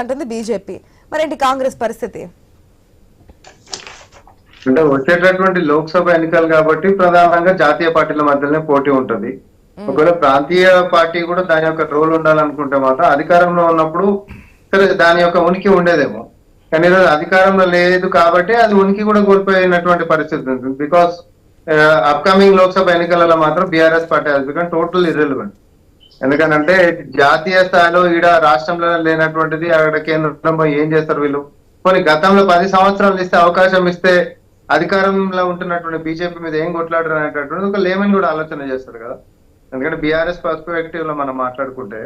అంటుంది బీజేపీ మరేంటి కాంగ్రెస్ పరిస్థితి? అంటే వచ్చేటటువంటి లోక్సభ ఎన్నికలు కాబట్టి ప్రధానంగా జాతీయ పార్టీల మధ్యలోనే పోటీ ఉంటది. ఒకవేళ ప్రాంతీయ పార్టీ కూడా దాని యొక్క రోల్ ఉండాలనుకుంటే మాత్రం అధికారంలో ఉన్నప్పుడు సరే దాని యొక్క ఉనికి ఉండేదేమో. కానీ ఈరోజు అధికారంలో లేదు కాబట్టి అది ఉనికి కూడా కోల్పోయినటువంటి పరిస్థితి ఉంది బికాస్ అప్కమింగ్ లోక్సభ ఎన్నికలలో మాత్రం BRS party has become total irrelevant ఎందుకనంటే జాతీయ స్థాయిలో ఈడ రాష్ట్రంలో లేనటువంటిది అక్కడ కేంద్రంలో ఏం చేస్తారు వీళ్ళు? కొన్ని గతంలో పది సంవత్సరాలు ఇస్తే అవకాశం ఇస్తే అధికారంలో ఉంటున్నటువంటి బీజేపీ మీద ఏం కొట్లాడరు అనేటటువంటి ఒక లేమని కూడా ఆలోచన చేస్తారు కదా. ఎందుకంటే బీఆర్ఎస్ పర్స్పెక్టివ్లో మనం మాట్లాడుకుంటే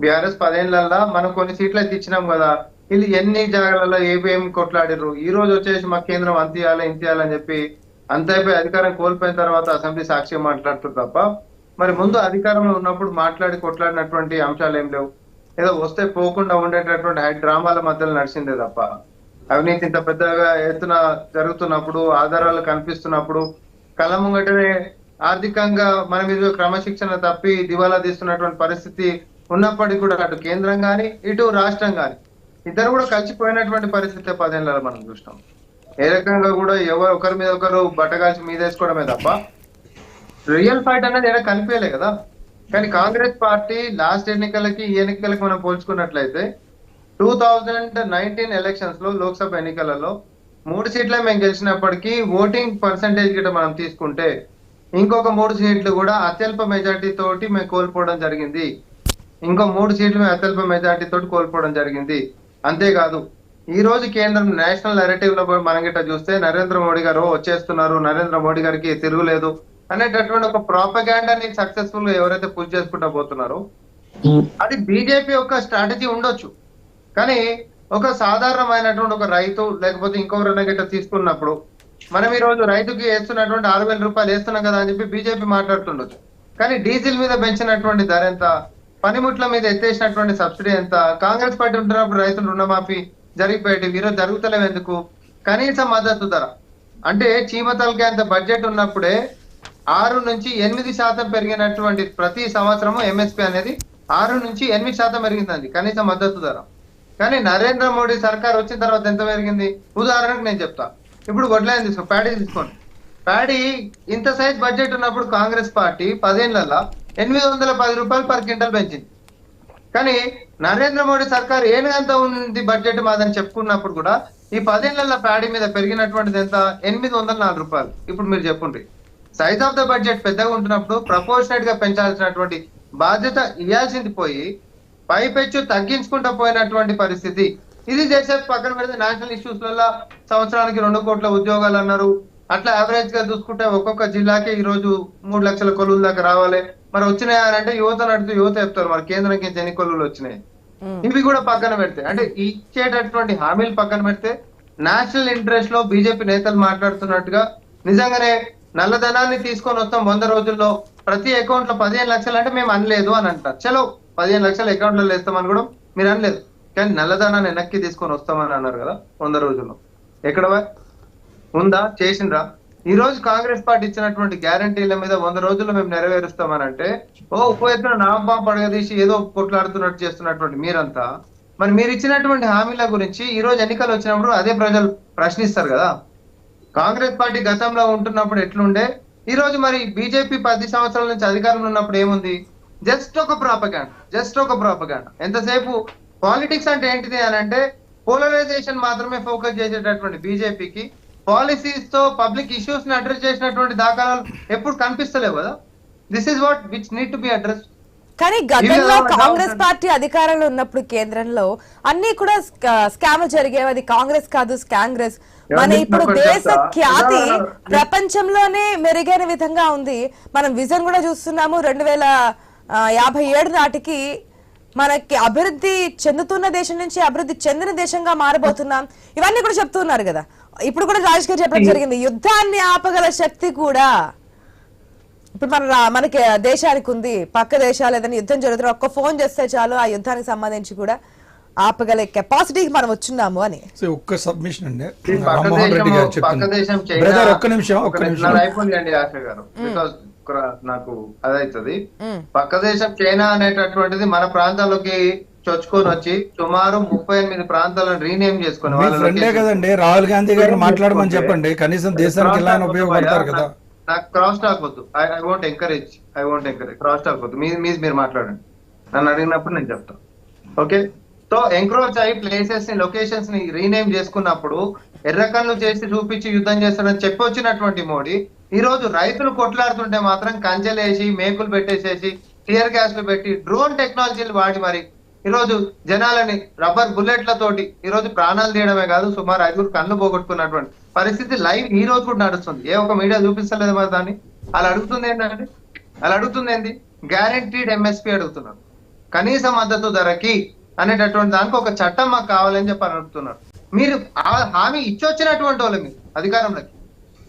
బీఆర్ఎస్ పదేళ్ళలో మనం కొన్ని సీట్లు అయితే ఇచ్చినాం కదా. వీళ్ళు ఎన్ని జాగాలలో ఏపీఎం కొట్లాడిర్రు? ఈ రోజు వచ్చేసి మా కేంద్రం అంత ఇవ్వాలి ఇంత చెప్పి అంత అయిపోయి అధికారం కోల్పోయిన తర్వాత అసెంబ్లీ సాక్షి మాట్లాడుతారు తప్ప మరి ముందు అధికారంలో ఉన్నప్పుడు మాట్లాడి కొట్లాడినటువంటి అంశాలు ఏం లేవు. ఏదో వస్తే పోకుండా ఉండేటటువంటి హై డ్రామాల మధ్యలో నడిచిందే తప్ప. అవినీతి ఇంత పెద్దగా ఎత్తున జరుగుతున్నప్పుడు ఆధారాలు కనిపిస్తున్నప్పుడు కళ్ళ ముంగటనే ఆర్థికంగా మన మీద క్రమశిక్షణ తప్పి దివాలా తీస్తున్నటువంటి పరిస్థితి ఉన్నప్పటికీ కూడా అటు కేంద్రం గాని ఇటు రాష్ట్రం గాని ఇద్దరు కూడా కలిసిపోయినటువంటి పరిస్థితి పదేళ్ళలో మనం చూసినాం. ఏ రకంగా కూడా ఎవరు ఒకరి మీద ఒకరు బట్టగాల్చి మీదేసుకోవడమే తప్ప రియల్ ఫైట్ అనేది ఏడా కనిపించలే కదా. కానీ కాంగ్రెస్ పార్టీ లాస్ట్ ఎన్నికలకి ఈ ఎన్నికలకి మనం పోల్చుకున్నట్లయితే టూ థౌజండ్ నైన్టీన్ ఎలక్షన్స్లో లోక్సభ ఎన్నికలలో మూడు సీట్లే మేము గెలిచినప్పటికీ ఓటింగ్ పర్సంటేజ్ గిట్ట మనం తీసుకుంటే ఇంకొక మూడు సీట్లు కూడా అత్యల్ప మెజార్టీ తోటి మేము కోల్పోవడం జరిగింది. ఇంకో మూడు సీట్లు మేము అత్యల్ప మెజార్టీ తోటి కోల్పోవడం జరిగింది. అంతేకాదు ఈ రోజు కేంద్రం నేషనల్ నెరేటివ్లో మనం గిట్ట చూస్తే నరేంద్ర మోడీ గారు వచ్చేస్తున్నారు. నరేంద్ర మోడీ గారికి తిరుగులేదు. అనేటటువంటి ఒక ప్రాపగాండాని సక్సెస్ఫుల్గా ఎవరైతే పూజ చేసుకుంటా పోతున్నారో అది బీజేపీ యొక్క స్ట్రాటజీ ఉండొచ్చు. కానీ ఒక సాధారణమైనటువంటి ఒక రైతు లేకపోతే ఇంకొకరైనా గిట్ట తీసుకున్నప్పుడు మనం ఈ రోజు రైతుకి వేస్తున్నటువంటి ఆరు వేల రూపాయలు వేస్తున్నాం కదా అని చెప్పి బీజేపీ మాట్లాడుతుండొచ్చు. కానీ డీజిల్ మీద పెంచినటువంటి ధర ఎంత పనిముట్ల మీద ఎత్తేసినటువంటి సబ్సిడీ ఎంత కాంగ్రెస్ పార్టీ ఉంటున్నప్పుడు రైతులు రుణమాఫీ జరిగిపోయేటి ఈరోజు జరుగుతలేవు ఎందుకు? కనీస మద్దతు ధర. అంటే చీమతలకి అంత బడ్జెట్ ఉన్నప్పుడే ఆరు నుంచి ఎనిమిది శాతం పెరిగినటువంటి ప్రతి సంవత్సరము ఎంఎస్పి అనేది ఆరు నుంచి ఎనిమిది శాతం పెరిగిందండి కనీస మద్దతు ధర. కానీ నరేంద్ర మోడీ సర్కార్ వచ్చిన తర్వాత ఎంత పెరిగింది? ఉదాహరణకు నేను చెప్తా. ఇప్పుడు వడ్లాయని తీసుకో ప్యాడీ తీసుకోండి. ప్యాడీ ఇంత సైజ్ బడ్జెట్ ఉన్నప్పుడు కాంగ్రెస్ పార్టీ పదేళ్ళలో ఎనిమిది వందల పది రూపాయలు పర్ క్వింటల్ పెంచింది. కానీ నరేంద్ర మోడీ సర్కార్ ఏనుగంత ఉంది బడ్జెట్ మాదని చెప్పుకున్నప్పుడు కూడా ఈ పదేళ్ళలో ప్యాడీ మీద పెరిగినటువంటిది ఎంత? ఎనిమిది వందల నాలుగు రూపాయలు. ఇప్పుడు మీరు చెప్పుండ్రి. సైజ్ ఆఫ్ ద బడ్జెట్ పెద్దగా ఉంటున్నప్పుడు ప్రపోర్షనేట్గా పెంచాల్సినటువంటి బాధ్యత ఇవ్వాల్సింది పోయి పైపెచ్చు తగ్గించుకుంటూ పోయినటువంటి పరిస్థితి. ఇది చేసే పక్కన పెడితే నేషనల్ ఇష్యూస్ వల్ల సంవత్సరానికి రెండు కోట్ల ఉద్యోగాలు అన్నారు. అట్లా యావరేజ్గా చూసుకుంటే ఒక్కొక్క జిల్లాకి ఈ రోజు మూడు లక్షల కొలువుల దాకా రావాలి. మరి వచ్చినాయి అని అంటే యువత నడుతూ యువత చెప్తారు. మరి కేంద్రం నుంచి ఎన్ని కొలువులు వచ్చినాయి. ఇవి కూడా పక్కన పెడితే అంటే ఇచ్చేటటువంటి హామీలు పక్కన పెడితే నేషనల్ ఇంట్రెస్ట్లో బీజేపీ నేతలు మాట్లాడుతున్నట్టుగా నిజంగానే నల్లధనాన్ని తీసుకొని వస్తాం వంద రోజుల్లో. ప్రతి అకౌంట్లో పదిహేను లక్షలు అంటే మేము అనలేదు అని అంటారు. చలో పదిహేను లక్షలు అకౌంట్లో వేస్తామని కూడా మీరు అనలేదు. కానీ నల్లధనాన్ని వెనక్కి తీసుకొని వస్తామని అన్నారు కదా వంద రోజుల్లో. ఎక్కడ ఉందా? చేసిండ్రా? ఈ రోజు కాంగ్రెస్ పార్టీ ఇచ్చినటువంటి గ్యారంటీల మీద వంద రోజుల్లో మేము నెరవేరుస్తామని అంటే ఓ ఉప ఎత్తున నామబాం పడగదీసి ఏదో కొట్లాడుతున్నట్టు చేస్తున్నటువంటి మీరంతా మరి మీరు ఇచ్చినటువంటి హామీల గురించి ఈ రోజు ఎన్నికలు వచ్చినప్పుడు అదే ప్రజలు ప్రశ్నిస్తారు కదా. కాంగ్రెస్ పార్టీ గతంలో ఉంటున్నప్పుడు ఎట్లుండే? ఈ రోజు మరి బీజేపీ పది సంవత్సరాల నుంచి అధికారంలో ఉన్నప్పుడు ఏముంది? జస్ట్ ఒక ప్రాపగాండ జస్ట్ ఒక ప్రాపగాండ ఎంతసేపు? పాలిటిక్స్ అంటే ఏంటిది అని అంటే పోలరైజేషన్ మాత్రమే ఫోకస్ చేసేటటువంటి బీజేపీకి పాలసీస్తో పబ్లిక్ ఇష్యూస్ని అడ్రస్ చేసినటువంటి దాఖలాలు ఎప్పుడు కనిపిస్తలేవు కదా? This is what which need to be address కానీ గతంలో కాంగ్రెస్? పార్టీ అధికారంలో ఉన్నప్పుడు కేంద్రంలో అన్ని కూడా స్కామ్ జరిగేవి. అది కాంగ్రెస్ కాదు కాంగ్రెస్. మన ఇప్పుడు దేశ. ఖ్యాతి ప్రపంచంలోనే మెరుగైన విధంగా ఉంది. మనం విజన్ కూడా చూస్తున్నాము. రెండు వేల యాభై ఏడు నాటికి మనకి అభివృద్ధి చెందుతున్న దేశం నుంచి అభివృద్ధి చెందిన దేశంగా మారబోతున్నాం. ఇవన్నీ కూడా చెప్తున్నారు కదా. ఇప్పుడు కూడా రాజేష్ గారు చెప్పడం జరిగింది. యుద్ధాన్ని ఆపగల శక్తి కూడా ఇప్పుడు మన మనకి దేశానికి ఉంది. పక్క దేశాలు ఏదైనా యుద్ధం జరుగుతున్న ఒక్క ఫోన్ చేస్తే చాలు ఆ యుద్ధానికి సంబంధించి కూడా. ఆపగల కెపాసిటీకి మనం వచ్చున్నాము అని. సో ఒక్క సబ్మిషన్ అండి. రామ్మోహన్ రెడ్డి గారు దేశం పక్క దేశం చెప్పింది చైనా బ్రదర్ ఒక్క నిమిషం ఒక్క నిమిషం. అయిపోయిందండి ఆశ గారు. బికాస్ నాకు అదైతుంది. పక్క దేశం చైనా అనేటటువంటిది మన ప్రాంతాల్లోకి చొచ్చుకొని వచ్చి సుమారు ముప్పై ఎనిమిది ప్రాంతాలను రీనేమ్ చేసుకుని ఫ్రెండే కదండి. రాహుల్ గాంధీ గారిని మాట్లాడమని చెప్పండి. కనీసం దేశానికి talk ఉపయోగపడతారు కదా. నాకు క్రాస్ టాక్ వద్దు. I I want encourage I want encourage cross talk వద్దు. మీ మీది మీరు మాట్లాడండి. నన్ను అడిగినప్పుడు నేను చెప్తాను ఓకే సో ఎంక్రోచ్ అయ్యి ప్లేసెస్ని లొకేషన్స్ని రీనేమ్ చేసుకున్నప్పుడు ఎర్రకన్ను చేసి చూపించి యుద్ధం చేస్తారని చెప్పి వచ్చినటువంటి మోడీ ఈ రోజు రైతులు కొట్లాడుతుంటే మాత్రం కంచెలేసి మేకులు పెట్టేసేసి టియర్ గ్యాస్లు పెట్టి డ్రోన్ టెక్నాలజీలు వాడి మరి ఈరోజు జనాలని రబ్బర్ బుల్లెట్లతోటి ఈ రోజు ప్రాణాలు తీయడమే కాదు సుమారు ఐదుగురు కళ్ళు పోగొట్టుకున్నటువంటి పరిస్థితి లైవ్ ఈ రోజు కూడా నడుస్తుంది. ఏ ఒక మీడియా చూపిస్తలేదు మరి దాన్ని? అలా అడుగుతుంది ఏంటంటే అలా అడుగుతుంది ఏంది? గ్యారంటీడ్ ఎంఎస్పి అడుగుతున్నారు కనీస మద్దతు ధరకి అనేటటువంటి దానికి ఒక చట్టం మాకు కావాలని చెప్పి అని అడుగుతున్నారు. మీరు ఆ హామీ ఇచ్చొచ్చినటువంటి వాళ్ళు మీరు అధికారంలోకి.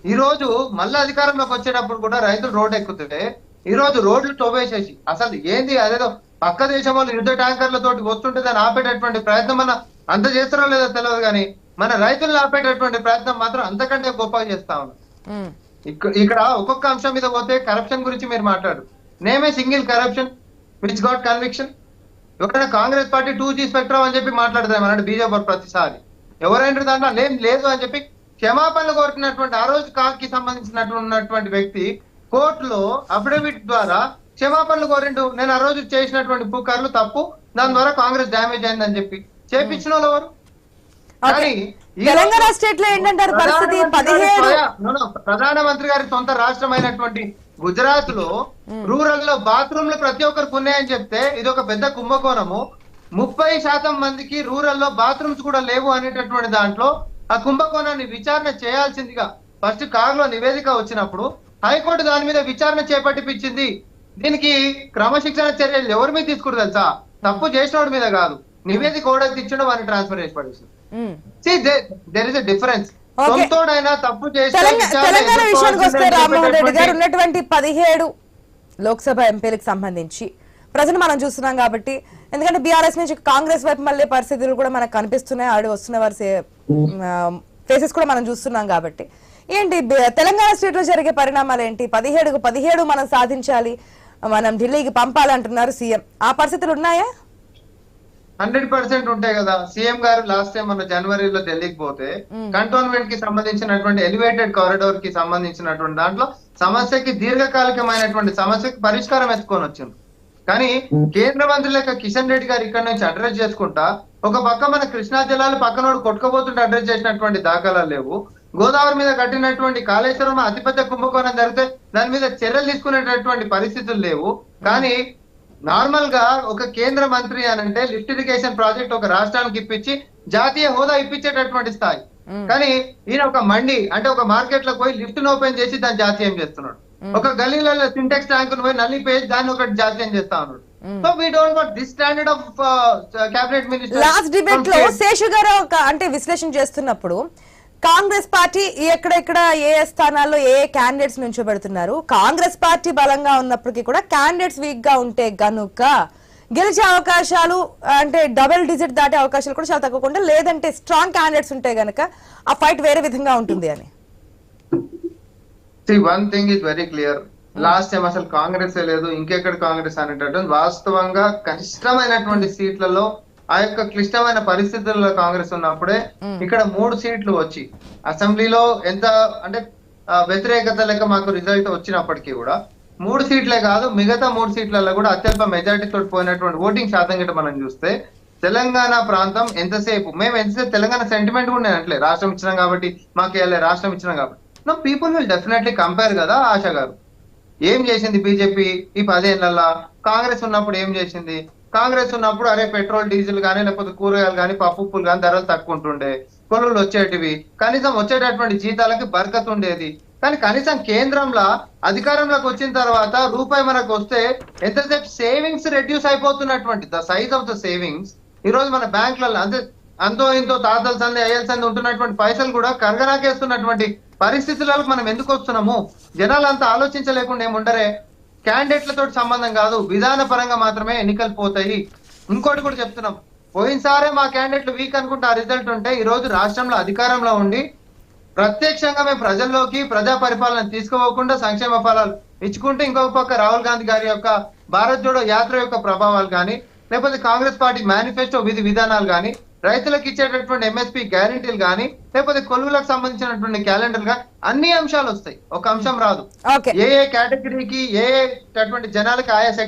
ఈ రోజు మళ్ళీ అధికారంలోకి వచ్చేటప్పుడు కూడా రైతులు రోడ్డు ఎక్కుతుంటే ఈ రోజు రోడ్లు తోవేసేసి అసలు ఏంది అదేదో పక్క దేశం వాళ్ళు యుద్ధ ట్యాంకర్లతోటి వస్తుంటే దాన్ని ఆపేటటువంటి ప్రయత్నం మన అంత చేస్తారో లేదో తెలియదు కానీ మన రైతులను ఆపేటటువంటి ప్రయత్నం మాత్రం అంతకంటే గొప్పగా చేస్తా. ఇక్క- ఇక్కడ ఒక్కొక్క అంశం మీద పోతే కరప్షన్ గురించి మీరు మాట్లాడు name a single corruption which got conviction ఎవరైనా Congress party two G spectrum అని చెప్పి మాట్లాడతాం అన్నాడు బీజేపీ ప్రతిసారి. ఎవరైనా దాంట్లో లేం లేదు అని చెప్పి క్షమాపణలు కోరుకున్నటువంటి ఆ రోజు కాకి సంబంధించినటువంటి ఉన్నటువంటి వ్యక్తి కోర్టులో అఫిడవిట్ ద్వారా క్షమాపణలు కోరిండు నేను ఆ రోజు చేసినటువంటి పుకార్లు తప్పు దాని ద్వారా కాంగ్రెస్ డ్యామేజ్ అయిందని చెప్పి. చేపించిన వాళ్ళు ఎవరు. కానీ తెలంగాణ స్టేట్లో ఏంటంటారు పరిస్థితి? ప్రధానమంత్రి గారి సొంత రాష్ట్రమైనటువంటి గుజరాత్లో రూరల్లో బాత్రూమ్లు ప్రతి ఒక్కరికి ఉన్నాయని చెప్తే ఇది ఒక పెద్ద కుంభకోణము. ముప్పై శాతం మందికి రూరల్లో బాత్రూమ్స్ కూడా లేవు అనేటటువంటి దాంట్లో ఆ కుంభకోణాన్ని విచారణ చేయాల్సిందిగా ఫస్ట్ కారులో నివేదిక వచ్చినప్పుడు హైకోర్టు దాని మీద విచారణ చేపట్టిపించింది. దీనికి క్రమశిక్షణ చర్యలు ఎవరి మీద తీసుకుంటారు తెలుసా? తప్పు చేసినోడి మీద కాదు. నివేదిక ఓడకి ఇచ్చడం వారిని ట్రాన్స్ఫర్ చేసి పడేసింది. There is a difference. సొంతోడైనా తప్పు ఎదుర్కోవాల్సిందే రామ్మోహన్ రెడ్డి గారు ఉన్నటువంటి పదిహేడు లోక్సభ ఎంపీలకు సంబంధించి. ప్రజలు మనం చూస్తున్నాం కాబట్టి ఎందుకంటే బీఆర్ఎస్ నుంచి కాంగ్రెస్ వైపు మళ్ళీ పరిస్థితులు కూడా మనకు కనిపిస్తున్నాయి. ఆడి వస్తున్న వారి ఫేసెస్ కూడా మనం చూస్తున్నాం కాబట్టి. ఏంటి తెలంగాణ స్టేట్లో జరిగే పరిణామాలు ఏంటి? పదిహేడుకు పదిహేడు మనం సాధించాలి మనం ఢిల్లీకి పంపాలంటున్నారు సీఎం. ఆ పరిస్థితులు ఉన్నాయా? హండ్రెడ్ పర్సెంట్ ఉంటాయి కదా. సీఎం గారు లాస్ట్ టైం మన జనవరిలో ఢిల్లీకి పోతే కంటోన్మెంట్కి సంబంధించినటువంటి ఎలివేటెడ్ కారిడోర్కి సంబంధించినటువంటి దాంట్లో సమస్యకి దీర్ఘకాలికమైనటువంటి సమస్యకి పరిష్కారం ఎత్తుకొని వచ్చింది కానీ కేంద్ర మంత్రి లెక్క కిషన్ రెడ్డి గారు ఇక్కడ నుంచి అడ్రస్ చేసుకుంటా ఒక పక్క మన కృష్ణా జిల్లాలు పక్కనోడు కొట్టుకోబోతుంటే అడ్రస్ చేసినటువంటి దాఖలాలు లేవు. గోదావరి మీద కట్టినటువంటి కాళేశ్వరం అతిపెద్ద కుంభకోణం జరిగితే దాని మీద చర్యలు తీసుకునేటటువంటి పరిస్థితులు లేవు. కానీ నార్మల్గా ఒక కేంద్ర మంత్రి అని అంటే లిఫ్ట్ ఇరిగేషన్ ప్రాజెక్ట్ ఒక రాష్ట్రానికి ఇప్పించి జాతీయ హోదా ఇప్పించేటటువంటి స్థాయి. కానీ ఈయన ఒక మండి అంటే ఒక మార్కెట్లో పోయి లిఫ్ట్ ఓపెన్ చేసి దాన్ని జాతీయం చేస్తున్నాడు. ఒక గల్లీలలో సింటెక్స్ ట్యాంక్ పోయి నల్లి పేజ్ దాన్ని ఒకటి జాతీయం చేస్తా ఉన్నాడు. So we don't what this standard of cabinet minister last డిబేట్లో శేషు గారు అంటే విశ్లేషణ చేస్తున్నప్పుడు కాంగ్రెస్ పార్టీ ఎక్కడెక్కడ ఏ ఏ స్థానాల్లో ఏ క్యాండిడేట్స్ నిల్చోబెడుతున్నారు? కాంగ్రెస్ పార్టీ బలంగా ఉన్నప్పటికీ కూడా క్యాండిడేట్స్ వీక్గా ఉంటే గనుక గెలిచే అవకాశాలు అంటే డబుల్ డిజిట్ దాటే అవకాశాలు కూడా చాలా తక్కువకుండా లేదంటే స్ట్రాంగ్ క్యాండిడేట్స్ ఉంటే గనక ఆ ఫైట్ వేరే విధంగా ఉంటుంది అని. One thing is very clear last time అసలు కాంగ్రెస్ లేదు ఇంకెక్కడ కాంగ్రెస్ అనేటట్టు వాస్తవంగా కష్టమైనటువంటి సీట్లలో ఆ యొక్క క్లిష్టమైన పరిస్థితుల్లో కాంగ్రెస్ ఉన్నప్పుడే ఇక్కడ మూడు సీట్లు వచ్చి అసెంబ్లీలో ఎంత అంటే వ్యతిరేకత లెక్క మాకు రిజల్ట్ వచ్చినప్పటికీ కూడా మూడు సీట్లే కాదు మిగతా మూడు సీట్లలో కూడా అత్యల్ప మెజారిటీ తోటి పోయినటువంటి ఓటింగ్ శాతం గిట్ట మనం చూస్తే తెలంగాణ ప్రాంతం ఎంతసేపు మేము ఎంతసేపు తెలంగాణ సెంటిమెంట్ కూడా నేను అనట్లే రాష్ట్రం ఇచ్చినాం కాబట్టి మాకు వెళ్ళే రాష్ట్రం ఇచ్చినాం కాబట్టి. No people will definitely compare కదా ఆశ గారు. ఏం చేసింది బీజేపీ ఈ పదేళ్ళలో కాంగ్రెస్ ఉన్నప్పుడు ఏం చేసింది? కాంగ్రెస్ ఉన్నప్పుడు అరే పెట్రోల్ డీజిల్ కానీ లేకపోతే కూరగాయలు కానీ పప్పు ఉప్పులు కానీ ధరలు తక్కువ ఉంటుండే కొనుగోలు వచ్చేటివి. కనీసం వచ్చేటటువంటి జీతాలకి బరకత్ ఉండేది. కానీ కనీసం కేంద్రంలో అధికారంలోకి వచ్చిన తర్వాత రూపాయి మనకు వస్తే ఎంతసేపు savings reduce అయిపోతున్నటువంటి the size of the savings. ఈ రోజు మన బ్యాంకులలో అంతే అంతో ఇంతో తాతల సంది అయ్యల సంది ఉంటున్నటువంటి పైసలు కూడా కరగరాకేస్తున్నటువంటి పరిస్థితులకు మనం ఎందుకు వస్తున్నాము? జనాలు అంతా ఆలోచించలేకుండా ఏముండరే? క్యాండిడేట్లతో సంబంధం కాదు విధాన పరంగా మాత్రమే ఎన్నికలు పోతాయి. ఇంకోటి కూడా చెప్తున్నాం. పోయినసారే మా క్యాండిడేట్లు వీక్ అనుకుంటే ఆ రిజల్ట్ ఉంటే ఈ రోజు రాష్ట్రంలో అధికారంలో ఉండి ప్రత్యక్షంగా మేము ప్రజల్లోకి ప్రజా పరిపాలన తీసుకోకుండా సంక్షేమ ఫలాలు ఇచ్చుకుంటే ఇంకొక పక్క రాహుల్ గాంధీ గారి యొక్క భారత్ జోడో యాత్ర యొక్క ప్రభావాలు కానీ లేకపోతే కాంగ్రెస్ పార్టీ మేనిఫెస్టో విధి విధానాలు కానీ రైతులకు ఇచ్చేటటువంటి ఎంఎస్పీ గ్యారంటీలు కానీ లేకపోతే కొలువులకు సంబంధించినటువంటి క్యాలెండర్గా అన్ని అంశాలు వస్తాయి. ఒక అంశం రాదు. ఏ ఏ కేటగిరీకి ఏ జనాలకి ఆయా సెక్టర్